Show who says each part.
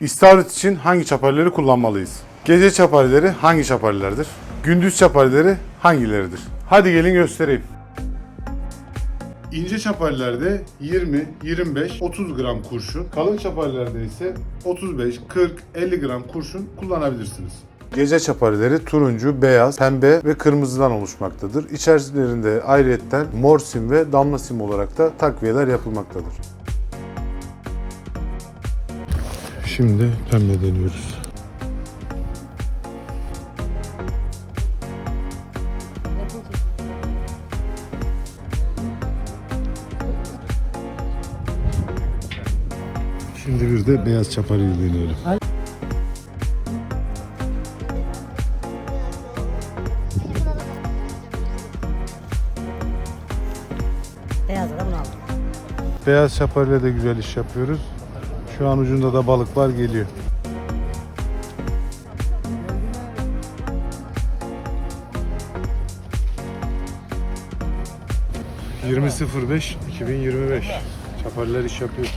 Speaker 1: İstavrit için hangi çaparileri kullanmalıyız? Gece çaparileri hangi çaparilerdir? Gündüz çaparileri hangileridir? Hadi gelin göstereyim. İnce çaparilerde 20, 25, 30 gram kurşun, kalın çaparilerde ise 35, 40, 50 gram kurşun kullanabilirsiniz. Gece çaparileri turuncu, beyaz, pembe ve kırmızıdan oluşmaktadır. İçerilerinde ayrıyetten mor sim ve damla sim olarak da takviyeler yapılmaktadır. Şimdi pembe deniyoruz. Şimdi bir de beyaz çaparıyı deneyelim.
Speaker 2: Beyaz da bunu aldım.
Speaker 1: Beyaz çaparıyla da güzel iş yapıyoruz. Şu an ucunda da balıklar geliyor. ...20.05 2025 Çapariler iş yapıyor.